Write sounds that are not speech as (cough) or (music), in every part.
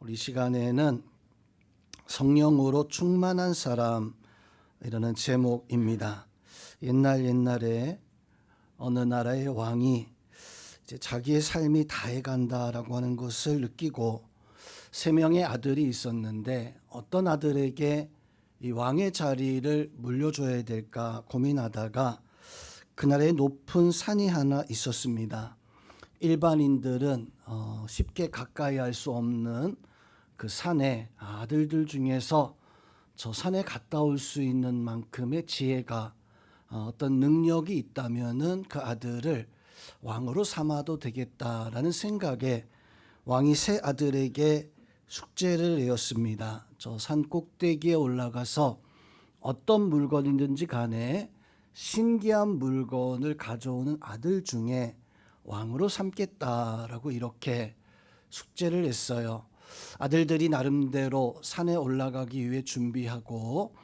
우리 시간에는 성령으로 충만한 사람 이라는 제목입니다. 옛날 옛날에 어느 나라의 왕이 이제 자기의 삶이 다해간다라고 하는 것을 느끼고 세 명의 아들이 있었는데 어떤 아들에게 이 왕의 자리를 물려줘야 될까 고민하다가 그날에 높은 산이 하나 있었습니다. 일반인들은 어, 쉽게 가까이 할 수 없는 그 산에 아들들 중에서 저 산에 갔다 올 수 있는 만큼의 지혜가 어, 어떤 능력이 있다면은 그 아들을 왕으로 삼아도 되겠다라는 생각에 왕이 세 아들에게 숙제를 내었습니다. 저 산 꼭대기에 올라가서 어떤 물건이든지 간에 신기한 물건을 가져오는 아들 중에 왕으로 삼겠다라고 이렇게 숙제를 했어요. 아들들이 나름대로 산에 올라가기 위해 준비하고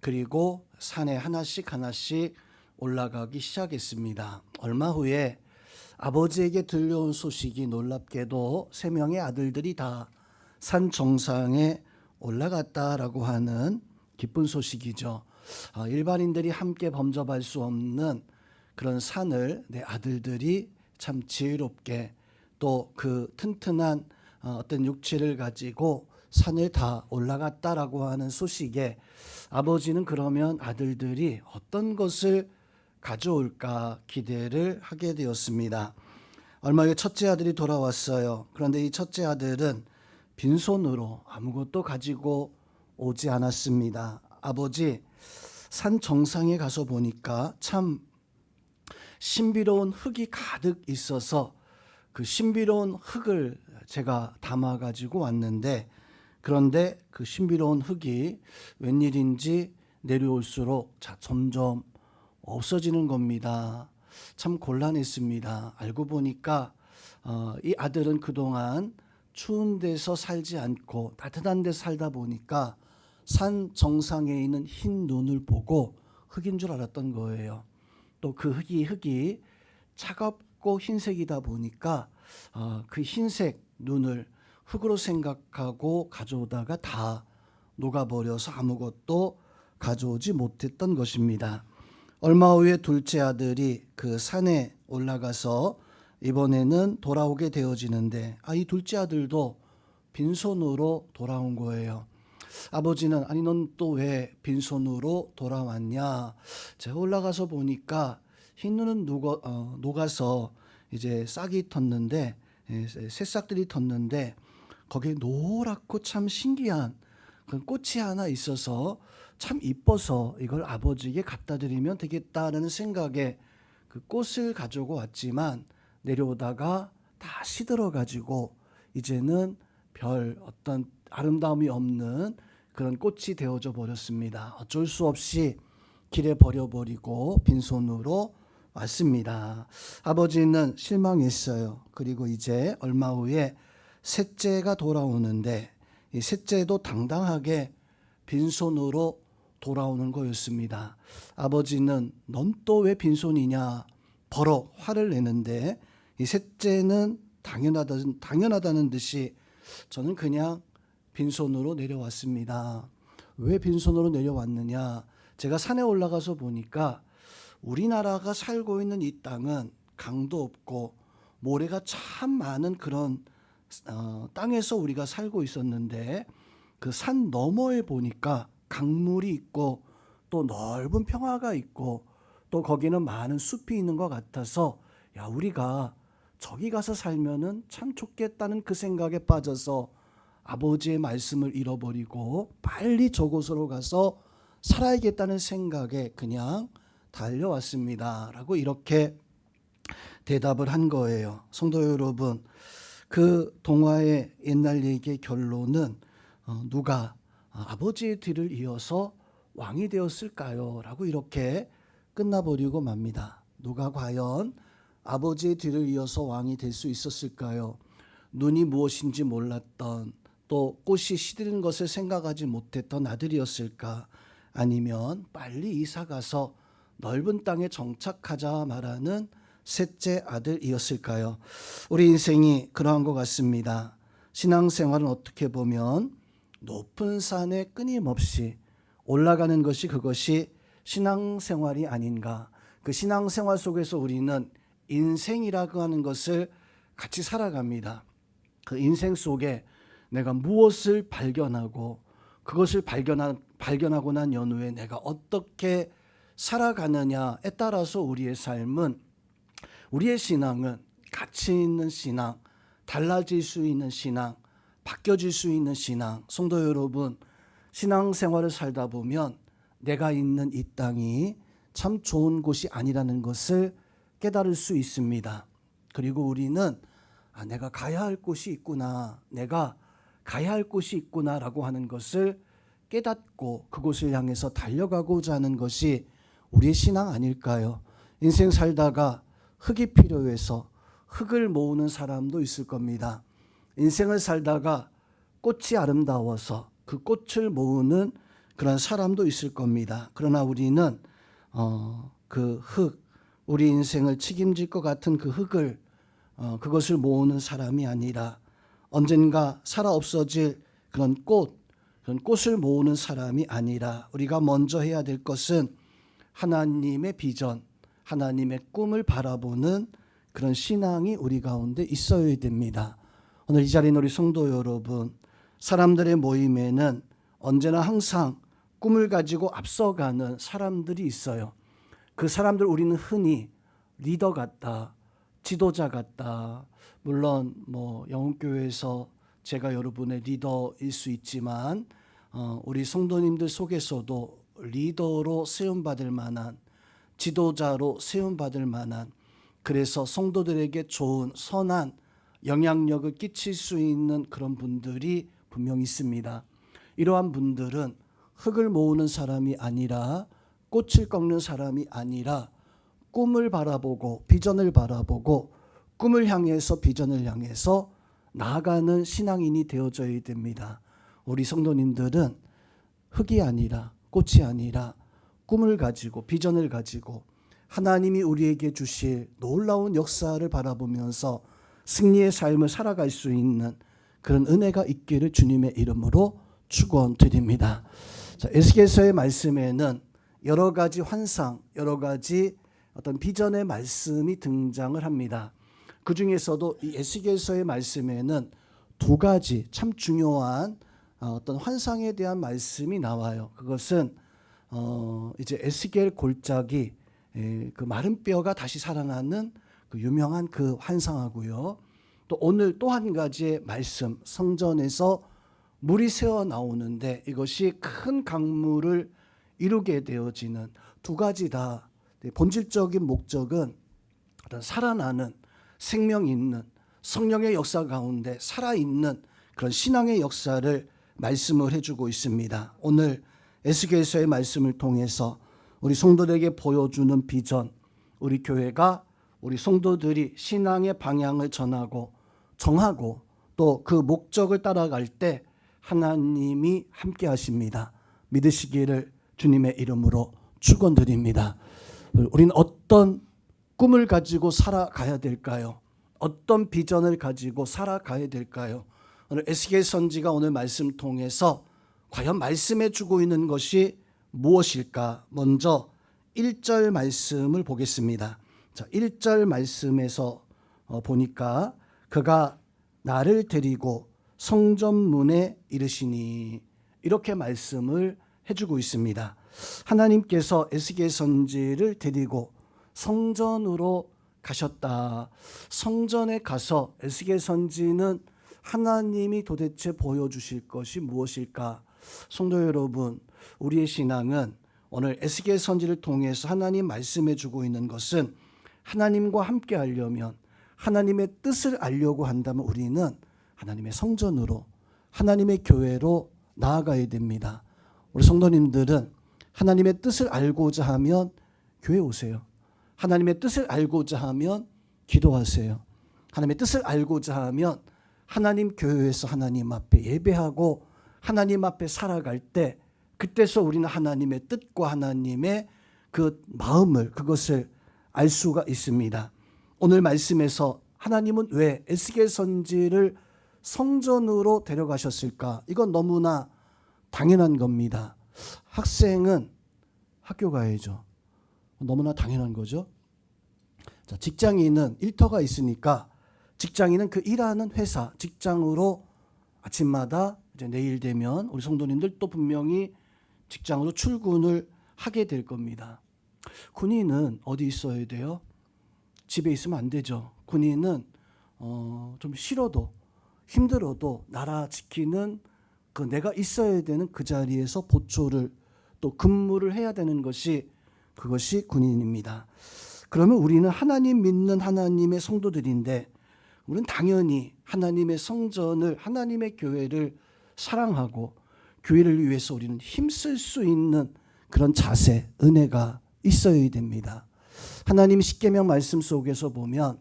그리고 산에 하나씩 하나씩 올라가기 시작했습니다. 얼마 후에 아버지에게 들려온 소식이 놀랍게도 세 명의 아들들이 다 산 정상에 올라갔다라고 하는 기쁜 소식이죠. 아, 일반인들이 함께 범접할 수 없는 그런 산을 내 아들들이 참 지혜롭게 또 그 튼튼한 어, 어떤 육체를 가지고 산을 다 올라갔다라고 하는 소식에 아버지는 그러면 아들들이 어떤 것을 가져올까 기대를 하게 되었습니다. 얼마 후에 첫째 아들이 돌아왔어요. 그런데 이 첫째 아들은 빈손으로 아무것도 가지고 오지 않았습니다. 아버지, 산 정상에 가서 보니까 참 신비로운 흙이 가득 있어서 그 신비로운 흙을 제가 담아 가지고 왔는데 그런데 그 신비로운 흙이 웬일인지 내려올수록 자 점점 없어지는 겁니다. 참 곤란했습니다. 알고 보니까 어, 이 아들은 그동안 추운 데서 살지 않고 따뜻한 데 살다 보니까 산 정상에 있는 흰 눈을 보고 흙인 줄 알았던 거예요. 또 그 흙이 흙이 차갑고 흰색이다 보니까 어, 그 흰색 눈을 흙으로 생각하고 가져오다가 다 녹아버려서 아무것도 가져오지 못했던 것입니다. 얼마 후에 둘째 아들이 그 산에 올라가서 이번에는 돌아오게 되어지는데 아, 이 둘째 아들도 빈손으로 돌아온 거예요. 아버지는 아니 넌 또 왜 빈손으로 돌아왔냐? 제가 올라가서 보니까 흰 눈은 녹아, 어, 녹아서 이제 싹이 텄는데 예, 새싹들이 텄는데 거기에 노랗고 참 신기한 그 꽃이 하나 있어서 참 이뻐서 이걸 아버지에게 갖다 드리면 되겠다라는 생각에 그 꽃을 가지고 왔지만 내려오다가 다 시들어 가지고 이제는 별 어떤 아름다움이 없는 그런 꽃이 되어져 버렸습니다. 어쩔 수 없이 길에 버려버리고 빈손으로 왔습니다. 아버지는 실망했어요. 그리고 이제 얼마 후에 셋째가 돌아오는데 이 셋째도 당당하게 빈손으로 돌아오는 거였습니다. 아버지는 넌 또 왜 빈손이냐 버럭 화를 내는데 이 셋째는 당연하다 당연하다는 듯이 저는 그냥 빈손으로 내려왔습니다. 왜 빈손으로 내려왔느냐? 제가 산에 올라가서 보니까 우리나라가 살고 있는 이 땅은 강도 없고 모래가 참 많은 그런 어, 땅에서 우리가 살고 있었는데 그 산 너머에 보니까 강물이 있고 또 넓은 평화가 있고 또 거기는 많은 숲이 있는 것 같아서 야 우리가 저기 가서 살면은 참 좋겠다는 그 생각에 빠져서 아버지의 말씀을 잃어버리고 빨리 저곳으로 가서 살아야겠다는 생각에 그냥 달려왔습니다. 라고 이렇게 대답을 한 거예요. 성도 여러분, 그 동화의 옛날 얘기의 결론은 어, 누가 아버지의 뒤를 이어서 왕이 되었을까요? 라고 이렇게 끝나버리고 맙니다. 누가 과연 아버지의 뒤를 이어서 왕이 될 수 있었을까요? 눈이 무엇인지 몰랐던 또 꽃이 시드는 것을 생각하지 못했던 아들이었을까? 아니면 빨리 이사 가서 넓은 땅에 정착하자 말하는 셋째 아들이었을까요? 우리 인생이 그러한 것 같습니다. 신앙생활은 어떻게 보면 높은 산에 끊임없이 올라가는 것이 그것이 신앙생활이 아닌가. 그 신앙생활 속에서 우리는 인생이라고 하는 것을 같이 살아갑니다. 그 인생 속에 내가 무엇을 발견하고 그것을 발견하, 발견하고 난 연후에 내가 어떻게 살아가느냐에 따라서 우리의 삶은 우리의 신앙은 가치 있는 신앙, 달라질 수 있는 신앙, 바뀌어질 수 있는 신앙. 성도 여러분, 신앙 생활을 살다 보면 내가 있는 이 땅이 참 좋은 곳이 아니라는 것을 깨달을 수 있습니다. 그리고 우리는 아, 내가 가야 할 곳이 있구나. 내가 가야 할 곳이 있구나라고 하는 것을 깨닫고 그곳을 향해서 달려가고자 하는 것이 우리의 신앙 아닐까요? 인생 살다가 흙이 필요해서 흙을 모으는 사람도 있을 겁니다. 인생을 살다가 꽃이 아름다워서 그 꽃을 모으는 그런 사람도 있을 겁니다. 그러나 우리는 어, 그 흙, 우리 인생을 책임질 것 같은 그 흙을 어, 그것을 모으는 사람이 아니라 언젠가 살아 없어질 그런 꽃, 그런 꽃을 모으는 사람이 아니라 우리가 먼저 해야 될 것은 하나님의 비전, 하나님의 꿈을 바라보는 그런 신앙이 우리 가운데 있어야 됩니다. 오늘 이 자리에 우리 성도 여러분, 사람들의 모임에는 언제나 항상 꿈을 가지고 앞서가는 사람들이 있어요. 그 사람들 우리는 흔히 리더 같다, 지도자 같다. 물론 뭐 영웅교회에서 제가 여러분의 리더일 수 있지만 어, 우리 성도님들 속에서도 리더로 세움 받을 만한 지도자로 세움 받을 만한 그래서 성도들에게 좋은 선한 영향력을 끼칠 수 있는 그런 분들이 분명 있습니다. 이러한 분들은 흙을 모으는 사람이 아니라 꽃을 꺾는 사람이 아니라 꿈을 바라보고 비전을 바라보고 꿈을 향해서 비전을 향해서 나아가는 신앙인이 되어져야 됩니다. 우리 성도님들은 흙이 아니라 꽃이 아니라 꿈을 가지고 비전을 가지고 하나님이 우리에게 주실 놀라운 역사를 바라보면서 승리의 삶을 살아갈 수 있는 그런 은혜가 있기를 주님의 이름으로 축원드립니다. 자, 에스겔서의 말씀에는 여러 가지 환상, 여러 가지 어떤 비전의 말씀이 등장을 합니다. 그 중에서도 이 에스겔서의 말씀에는 두 가지 참 중요한 어, 어떤 환상에 대한 말씀이 나와요. 그것은 어 이제 에스겔 골짜기 에, 그 마른 뼈가 다시 살아나는 그 유명한 그 환상하고요. 또 오늘 또 한 가지의 말씀 성전에서 물이 새어 나오는데 이것이 큰 강물을 이루게 되어지는 두 가지 다 본질적인 목적은 어떤 살아나는 생명 있는 성령의 역사 가운데 살아 있는 그런 신앙의 역사를 말씀을 해주고 있습니다. 오늘 에스겔서의 말씀을 통해서 우리 성도들에게 보여주는 비전, 우리 교회가 우리 성도들이 신앙의 방향을 전하고 정하고 또 그 목적을 따라갈 때 하나님이 함께 하십니다. 믿으시기를 주님의 이름으로 축원드립니다. 우리는 어떤 꿈을 가지고 살아가야 될까요? 어떤 비전을 가지고 살아가야 될까요? 오늘 에스겔 선지가 오늘 말씀 통해서 과연 말씀해 주고 있는 것이 무엇일까? 먼저 1절 말씀을 보겠습니다. 자, 1절 말씀에서 어, 보니까 그가 나를 데리고 성전 문에 이르시니 이렇게 말씀을 해주고 있습니다. 하나님께서 에스겔 선지를 데리고 성전으로 가셨다. 성전에 가서 에스겔 선지는 하나님이 도대체 보여주실 것이 무엇일까? 성도 여러분, 우리의 신앙은 오늘 에스겔 선지를 통해서 하나님 말씀해 주고 있는 것은 하나님과 함께 하려면 하나님의 뜻을 알려고 한다면 우리는 하나님의 성전으로 하나님의 교회로 나아가야 됩니다. 우리 성도님들은 하나님의 뜻을 알고자 하면 교회 오세요. 하나님의 뜻을 알고자 하면 기도하세요. 하나님의 뜻을 알고자 하면 하나님 교회에서 하나님 앞에 예배하고 하나님 앞에 살아갈 때 그때서 우리는 하나님의 뜻과 하나님의 그 마음을 그것을 알 수가 있습니다. 오늘 말씀에서 하나님은 왜 에스겔 선지를 성전으로 데려가셨을까? 이건 너무나 당연한 겁니다. 학생은 학교 가야죠. 너무나 당연한 거죠. 자, 직장인은 일터가 있으니까 직장인은 그 일하는 회사, 직장으로 아침마다 이제 내일 되면 우리 성도님들 또 분명히 직장으로 출근을 하게 될 겁니다. 군인은 어디 있어야 돼요? 집에 있으면 안 되죠. 군인은 어, 좀 싫어도 힘들어도 나라 지키는 그 내가 있어야 되는 그 자리에서 보초를 또 근무를 해야 되는 것이 그것이 군인입니다. 그러면 우리는 하나님 믿는 하나님의 성도들인데 우리는 당연히 하나님의 성전을 하나님의 교회를 사랑하고 교회를 위해서 우리는 힘쓸 수 있는 그런 자세, 은혜가 있어야 됩니다. 하나님 십계명 말씀 속에서 보면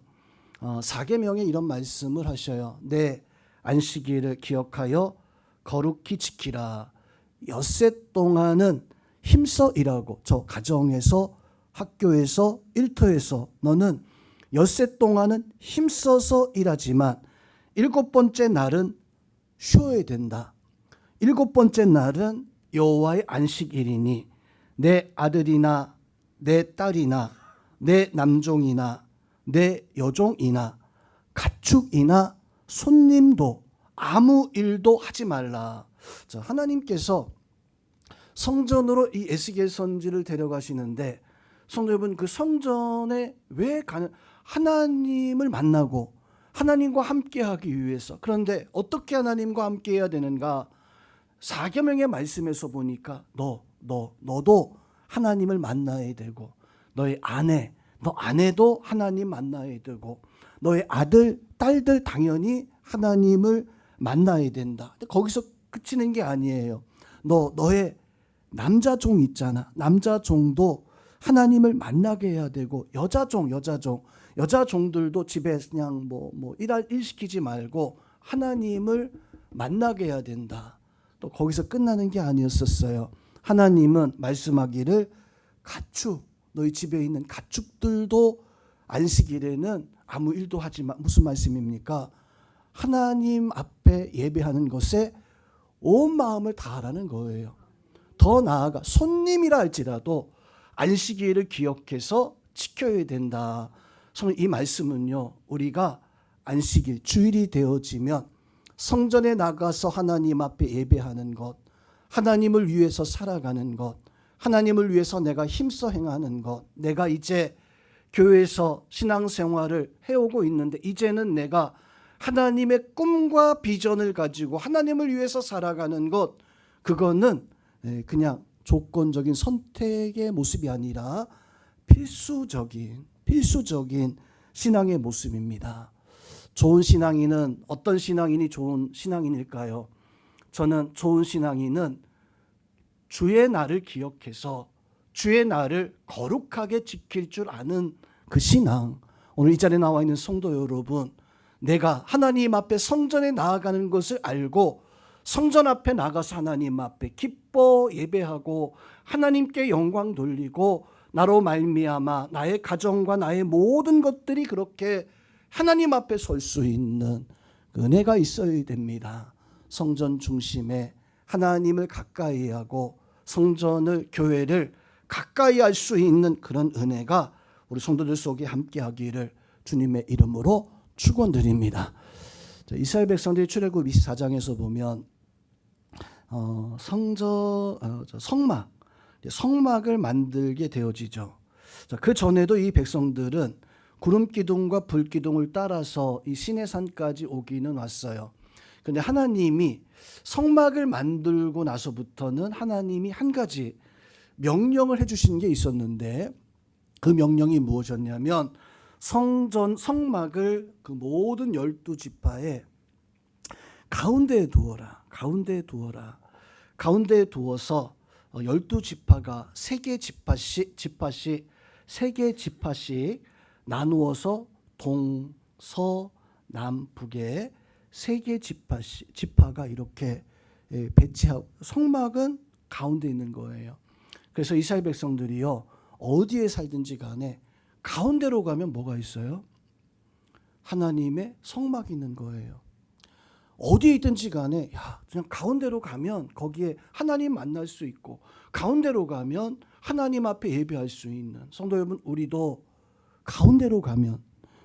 어, 4계명에 이런 말씀을 하셔요. 내 안식일을 기억하여 거룩히 지키라. 엿새 동안은 힘써 일하고 저 가정에서 학교에서 일터에서 너는 엿새 동안은 힘써서 일하지만 일곱 번째 날은 쉬어야 된다. 일곱 번째 날은 여호와의 안식일이니 내 아들이나 내 딸이나 내 남종이나 내 여종이나 가축이나 손님도 아무 일도 하지 말라. 자, 하나님께서 성전으로 이 에스겔 선지를 데려가시는데 성도 여러분 그 성전에 왜 가는 하나님을 만나고 하나님과 함께하기 위해서 그런데 어떻게 하나님과 함께해야 되는가 사계명의 말씀에서 보니까 너 너 너도 하나님을 만나야 되고 너의 아내 너 아내도 하나님 만나야 되고 너의 아들 딸들 당연히 하나님을 만나야 된다. 근데 거기서 그치는 게 아니에요. 너 너의 남자 종 있잖아. 남자 종도 하나님을 만나게 해야 되고 여자 종 여자 종 여자 종들도 집에 그냥 뭐뭐 일할 일 시키지 말고 하나님을 만나게 해야 된다. 또 거기서 끝나는 게 아니었었어요. 하나님은 말씀하기를 가축 너희 집에 있는 가축들도 안식일에는 아무 일도 하지 마. 무슨 말씀입니까? 하나님 앞에 예배하는 것에 온 마음을 다하라는 거예요. 더 나아가 손님이라 할지라도 안식일을 기억해서 지켜야 된다. 성이 말씀은요. 우리가 안식일 주일이 되어지면 성전에 나가서 하나님 앞에 예배하는 것, 하나님을 위해서 살아가는 것, 하나님을 위해서 내가 힘써 행하는 것, 내가 이제 교회에서 신앙생활을 해오고 있는데 이제는 내가 하나님의 꿈과 비전을 가지고 하나님을 위해서 살아가는 것, 그거는 예, 그냥 조건적인 선택의 모습이 아니라 필수적인 필수적인 신앙의 모습입니다. 좋은 신앙인은 어떤 신앙인이 좋은 신앙인일까요? 저는 좋은 신앙인은 주의 날을 기억해서 주의 날을 거룩하게 지킬 줄 아는 그 신앙. 오늘 이 자리에 나와 있는 성도 여러분, 내가 하나님 앞에 성전에 나아가는 것을 알고 성전 앞에 나가서 하나님 앞에 기뻐 예배하고 하나님께 영광 돌리고 나로 말미암아 나의 가정과 나의 모든 것들이 그렇게 하나님 앞에 설 수 있는 그 은혜가 있어야 됩니다. 성전 중심에 하나님을 가까이 하고 성전을 교회를 가까이 할 수 있는 그런 은혜가 우리 성도들 속에 함께 하기를 주님의 이름으로 축원드립니다. 이스라엘 백성들이 출애굽 24장에서 보면 어, 성전 어, 성막 성막을 만들게 되어지죠. 자, 그 전에도 이 백성들은 구름 기둥과 불 기둥을 따라서 이 시내산까지 오기는 왔어요. 근데 하나님이 성막을 만들고 나서부터는 하나님이 한 가지 명령을 해 주신 게 있었는데 그 명령이 무엇이었냐면 성전 성막을 그 모든 열두 지파에 가운데에 두어라. 가운데에 두어라. 가운데에 두어서 어, 열두 지파가 세 개 지파씩 지파씩 세 개 지파씩 나누어서 동, 서, 남, 북에 세 개 지파씩 지파가 이렇게 예, 배치하고 성막은 가운데 있는 거예요. 그래서 이스라엘 백성들이요 어디에 살든지 간에 가운데로 가면 뭐가 있어요? 하나님의 성막이 있는 거예요. 어디에 있든지 간에 야 그냥 가운데로 가면 거기에 하나님 만날 수 있고 가운데로 가면 하나님 앞에 예배할 수 있는 성도 여러분 우리도 가운데로 가면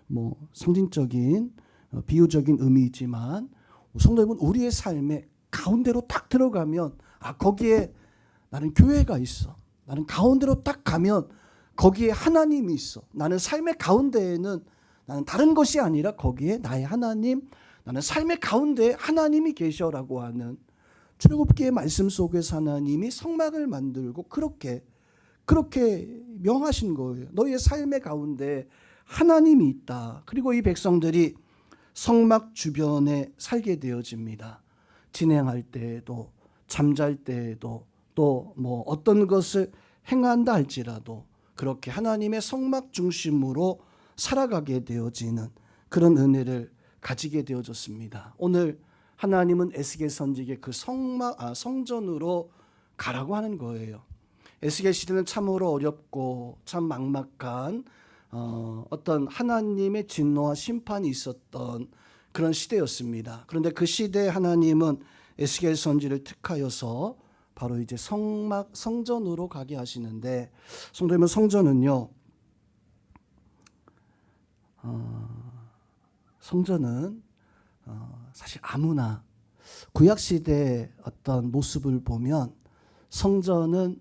뭐 상징적인 어, 비유적인 의미이지만 성도 여러분 우리의 삶에 가운데로 딱 들어가면 아 거기에 나는 교회가 있어 나는 가운데로 딱 가면 거기에 하나님이 있어 나는 삶의 가운데에는 나는 다른 것이 아니라 거기에 나의 하나님 나는 삶의 가운데 하나님이 계셔라고 하는 출애굽기의 말씀 속에서 하나님이 성막을 만들고 그렇게 그렇게 명하신 거예요. 너희의 삶의 가운데 하나님이 있다. 그리고 이 백성들이 성막 주변에 살게 되어집니다. 진행할 때에도 잠잘 때에도 또 뭐 어떤 것을 행한다 할지라도 그렇게 하나님의 성막 중심으로 살아가게 되어지는 그런 은혜를 가지게 되어졌습니다. 오늘 하나님은 에스겔 선지에 그 성막 아, 성전으로 가라고 하는 거예요. 에스겔 시대는 참으로 어렵고 참 막막한 어, 어떤 하나님의 진노와 심판이 있었던 그런 시대였습니다. 그런데 그 시대에 하나님은 에스겔 선지를 택하여서 바로 이제 성막 성전으로 가게 하시는데 성도님은 성전은요. 어, 성전은 어, 사실 아무나 구약 시대 어떤 모습을 보면 성전은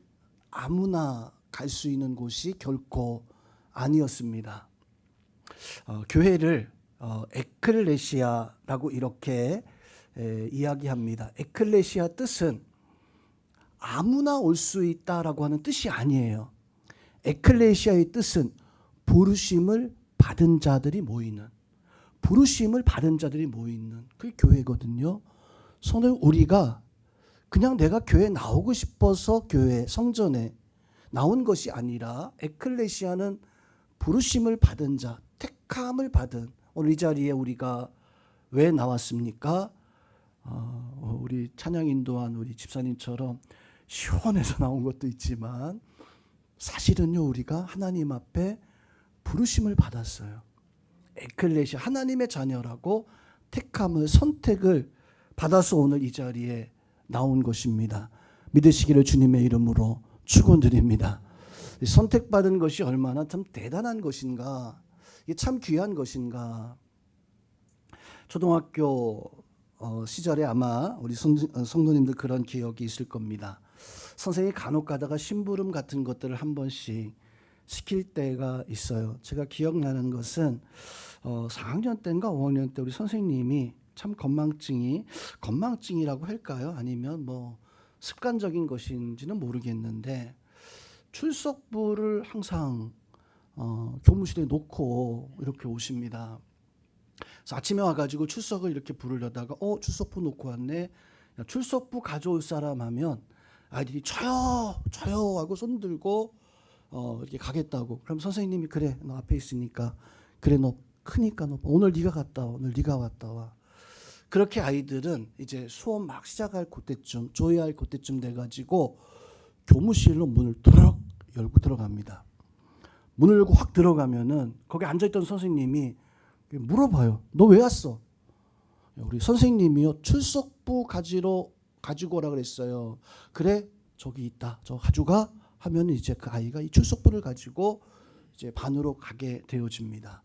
아무나 갈 수 있는 곳이 결코 아니었습니다. 어, 교회를 어, 에클레시아라고 이렇게 에, 이야기합니다. 에클레시아 뜻은 아무나 올 수 있다라고 하는 뜻이 아니에요. 에클레시아의 뜻은 부르심을 받은 자들이 모이는 부르심을 받은 자들이 모이는 그 교회거든요. 성도 우리가 그냥 내가 교회 나오고 싶어서 교회 성전에 나온 것이 아니라 에클레시아는 부르심을 받은 자, 택함을 받은 오늘 이 자리에 우리가 왜 나왔습니까? 어, 우리 찬양 인도한 우리 집사님처럼 시원해서 나온 것도 있지만 사실은요 우리가 하나님 앞에 부르심을 받았어요. 에클레시아 하나님의 자녀라고 택함을 선택을 받아서 오늘 이 자리에 나온 것입니다. 믿으시기를 주님의 이름으로 축원드립니다. 선택받은 것이 얼마나 참 대단한 것인가, 이게 참 귀한 것인가. 초등학교 어, 시절에 아마 우리 성, 어, 성도님들 그런 기억이 있을 겁니다. 선생님이 간혹 가다가 심부름 같은 것들을 한 번씩 시킬 때가 있어요. 제가 기억나는 것은 어, 4학년 때인가 5학년 때 우리 선생님이 참 건망증이 건망증이라고 할까요? 아니면 뭐 습관적인 것인지는 모르겠는데 출석부를 항상 어, 교무실에 놓고 이렇게 오십니다. 그래서 아침에 와가지고 출석을 이렇게 부르려다가 어 출석부 놓고 왔네. 야, 출석부 가져올 사람 하면 아이들이 저요 저요 하고 손 들고 어 이렇게 가겠다고. 그럼 선생님이 그래 너 앞에 있으니까 그래 너 크니까 너 오늘 네가 갔다 와 오늘 네가 왔다 와. 그렇게 아이들은 이제 수업 막 시작할 그때쯤 조회할 그때쯤 돼가지고 교무실로 문을 드럭 열고 들어갑니다. 문을 열고 확 들어가면은 거기 앉아있던 선생님이 물어봐요. 너 왜 왔어? 우리 선생님이요 출석부 가지러 가지고 오라 그랬어요. 그래 저기 있다. 저 가져가 하면 이제 그 아이가 이 출석부를 가지고 이제 반으로 가게 되어집니다.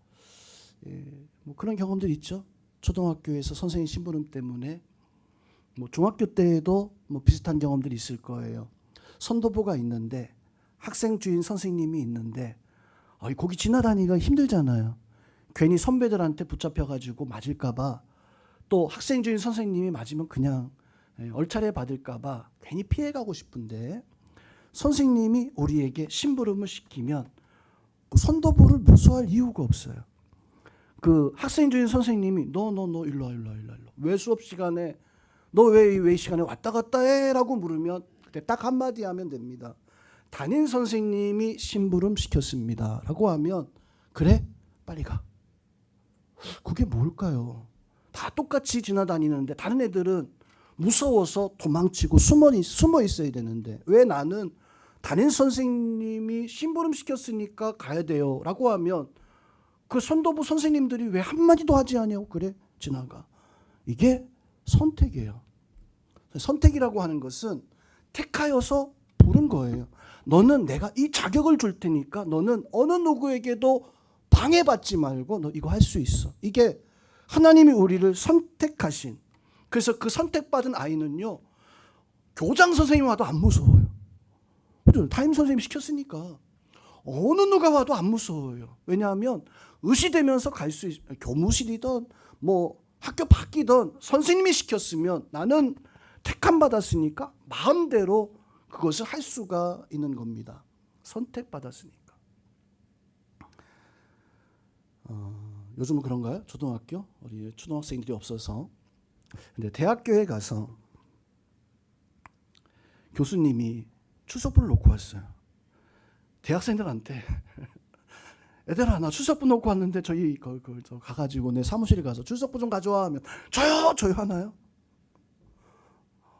예, 뭐 그런 경험들 있죠. 초등학교에서 선생님 심부름 때문에 뭐 중학교 때에도 뭐 비슷한 경험들이 있을 거예요. 선도부가 있는데 학생 주인 선생님이 있는데 아, 거기 지나다니기가 힘들잖아요. 괜히 선배들한테 붙잡혀 가지고 맞을까 봐 또 학생 주인 선생님이 맞으면 그냥 예, 얼차례 받을까봐 괜히 피해가고 싶은데 선생님이 우리에게 심부름을 시키면 그 선도부를 무수할 이유가 없어요. 그 학생 주인 선생님이 너 너 너 일로 와 일로 와 일로 와 일로 와. 왜 수업 시간에 너 왜왜 시간에 왔다 갔다 해라고 물으면 그때 딱 한마디 하면 됩니다. 담임 선생님이 심부름 시켰습니다라고 하면 그래 빨리 가. 그게 뭘까요? 다 똑같이 지나다니는데 다른 애들은 무서워서 도망치고 숨어 있, 숨어 있어야 되는데 왜 나는 담임 선생님이 심부름 시켰으니까 가야 돼요 라고 하면 그 선도부 선생님들이 왜 한마디도 하지 않냐고 그래 지나가 이게 선택이에요. 선택이라고 하는 것은 택하여서 부른 거예요. 너는 내가 이 자격을 줄 테니까 너는 어느 누구에게도 방해받지 말고 너 이거 할 수 있어. 이게 하나님이 우리를 선택하신 그래서 그 선택받은 아이는요 교장 선생님 와도 안 무서워요. 그죠? 담임 선생님 시켰으니까 어느 누가 와도 안 무서워요. 왜냐하면 의시되면서 갈수 있. 교무실이든 뭐 학교 바뀌든 선생님이 시켰으면 나는 택함 받았으니까 마음대로 그것을 할 수가 있는 겁니다. 선택받았으니까. 어, 요즘은 그런가요? 초등학교 우리 초등학생들이 없어서. 근데 대학교에 가서 교수님이 추석부를 놓고 왔어요. 대학생들한테 (laughs) 애들아 나 추석부 놓고 왔는데 저희 그, 그, 저 가가지고 내 사무실에 가서 추석부 좀 가져와 하면 저요 저요 하나요?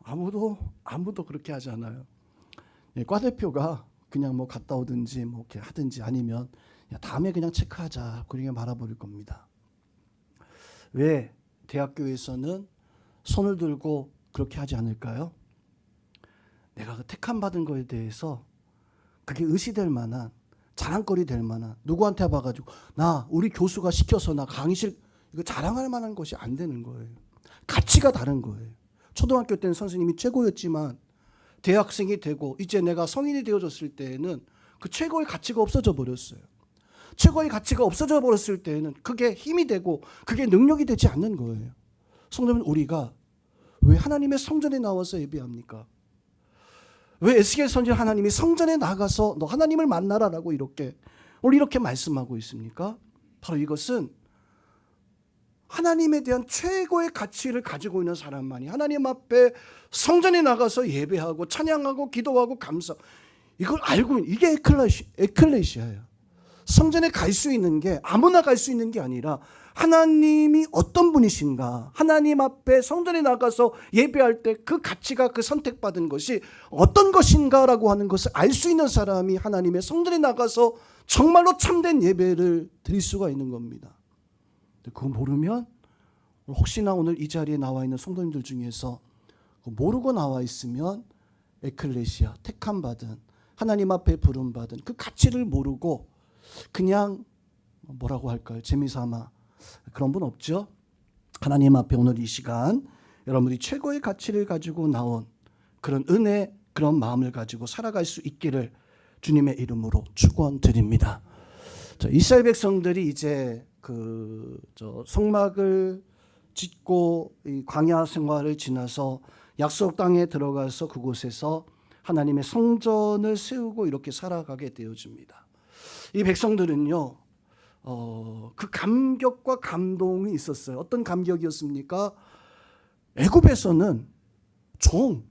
아무도 아무도 그렇게 하지 않아요. 예, 과 대표가 그냥 뭐 갔다 오든지 뭐 이렇게 하든지 아니면 야, 다음에 그냥 체크하자 그렇게 말아버릴 겁니다. 왜 대학교에서는 손을 들고 그렇게 하지 않을까요? 내가 그 택함 받은 거에 대해서 그게 의시될 만한 자랑거리 될 만한 누구한테 봐가지고 나 우리 교수가 시켜서 나 강의실 이거 자랑할 만한 것이 안 되는 거예요. 가치가 다른 거예요. 초등학교 때는 선생님이 최고였지만 대학생이 되고 이제 내가 성인이 되어졌을 때에는 그 최고의 가치가 없어져 버렸어요. 최고의 가치가 없어져 버렸을 때에는 그게 힘이 되고 그게 능력이 되지 않는 거예요. 성도는 우리가 왜 하나님의 성전에 나와서 예배합니까? 왜 에스겔 선지자 하나님이 성전에 나가서 너 하나님을 만나라라고 이렇게 오늘 이렇게 말씀하고 있습니까? 바로 이것은 하나님에 대한 최고의 가치를 가지고 있는 사람만이 하나님 앞에 성전에 나가서 예배하고 찬양하고 기도하고 감사 이걸 알고 있는 이게 에클레시, 에클레시아예요. 성전에 갈 수 있는 게 아무나 갈 수 있는 게 아니라 하나님이 어떤 분이신가 하나님 앞에 성전에 나가서 예배할 때 그 가치가 그 선택받은 것이 어떤 것인가라고 하는 것을 알 수 있는 사람이 하나님의 성전에 나가서 정말로 참된 예배를 드릴 수가 있는 겁니다. 그거 모르면 혹시나 오늘 이 자리에 나와 있는 성도님들 중에서 모르고 나와 있으면 에클레시아 택함 받은 하나님 앞에 부름 받은 그 가치를 모르고 그냥 뭐라고 할까요? 재미삼아 그런 분 없죠? 하나님 앞에 오늘 이 시간 여러분들이 최고의 가치를 가지고 나온 그런 은혜 그런 마음을 가지고 살아갈 수 있기를 주님의 이름으로 축원드립니다. 자, 이스라엘 백성들이 이제 그 저 성막을 짓고 이 광야 생활을 지나서 약속 땅에 들어가서 그곳에서 하나님의 성전을 세우고 이렇게 살아가게 되어집니다. 이 백성들은요, 어, 그 감격과 감동이 있었어요. 어떤 감격이었습니까? 애굽에서는 종,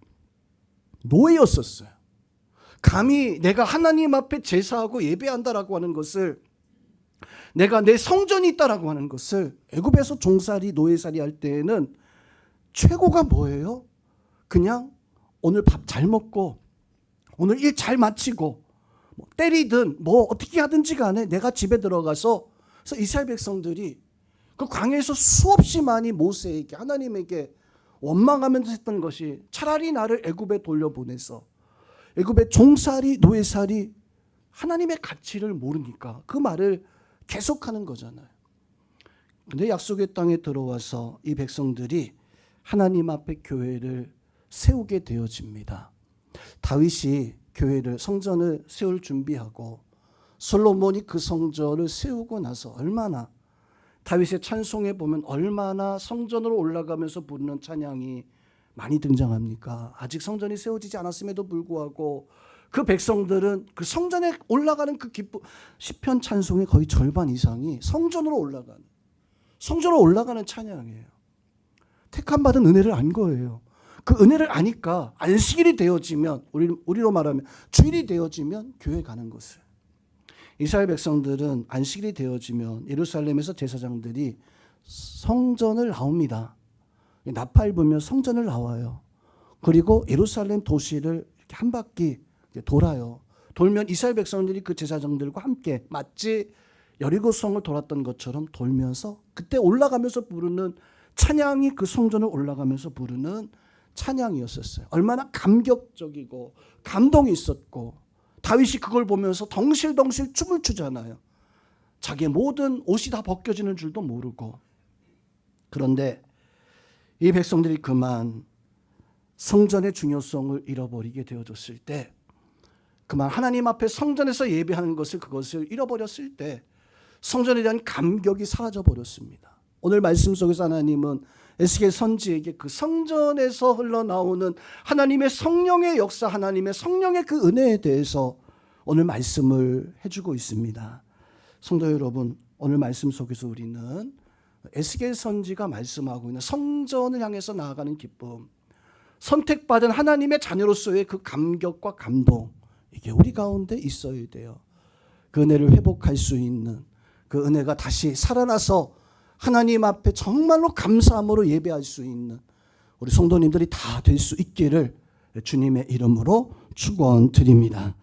노예였었어요. 감히 내가 하나님 앞에 제사하고 예배한다라고 하는 것을 내가 내 성전이 있다라고 하는 것을 애굽에서 종살이 노예살이 할 때에는 최고가 뭐예요? 그냥 오늘 밥 잘 먹고 오늘 일 잘 마치고 뭐 때리든 뭐 어떻게 하든지 간에 내가 집에 들어가서 그래서 이스라엘 백성들이 그 광야에서 수없이 많이 모세에게 하나님에게 원망하면서 했던 것이 차라리 나를 애굽에 돌려보내서 애굽의 종살이 노예살이 하나님의 가치를 모르니까 그 말을 계속하는 거잖아요. 근데 약속의 땅에 들어와서 이 백성들이 하나님 앞에 교회를 세우게 되어집니다. 다윗이 교회를 성전을 세울 준비하고 솔로몬이 그 성전을 세우고 나서 얼마나 다윗의 찬송에 보면 얼마나 성전으로 올라가면서 부르는 찬양이 많이 등장합니까? 아직 성전이 세워지지 않았음에도 불구하고 그 백성들은 그 성전에 올라가는 그 기쁨 시편 찬송의 거의 절반 이상이 성전으로 올라가는 성전으로 올라가는 찬양이에요. 택함 받은 은혜를 안 거예요. 그 은혜를 아니까 안식일이 되어지면 우리 우리로 말하면 주일이 되어지면 교회 가는 것을 이스라엘 백성들은 안식일이 되어지면 예루살렘에서 제사장들이 성전을 나옵니다. 나팔 불면 성전을 나와요. 그리고 예루살렘 도시를 이렇게 한 바퀴 돌아요. 돌면 이스라엘 백성들이 그 제사장들과 함께 마치 여리고성을 돌았던 것처럼 돌면서 그때 올라가면서 부르는 찬양이 그 성전을 올라가면서 부르는 찬양이었었어요. 얼마나 감격적이고 감동이 있었고 다윗이 그걸 보면서 덩실덩실 춤을 추잖아요. 자기의 모든 옷이 다 벗겨지는 줄도 모르고 그런데 이 백성들이 그만 성전의 중요성을 잃어버리게 되어졌을 때 그만 하나님 앞에 성전에서 예배하는 것을 그것을 잃어버렸을 때 성전에 대한 감격이 사라져 버렸습니다. 오늘 말씀 속에서 하나님은 에스겔 선지에게 그 성전에서 흘러나오는 하나님의 성령의 역사, 하나님의 성령의 그 은혜에 대해서 오늘 말씀을 해주고 있습니다. 성도 여러분, 오늘 말씀 속에서 우리는 에스겔 선지가 말씀하고 있는 성전을 향해서 나아가는 기쁨, 선택받은 하나님의 자녀로서의 그 감격과 감동, 이게 우리 가운데 있어야 돼요. 그 은혜를 회복할 수 있는 그 은혜가 다시 살아나서 하나님 앞에 정말로 감사함으로 예배할 수 있는 우리 성도님들이 다 될 수 있기를 주님의 이름으로 축원드립니다.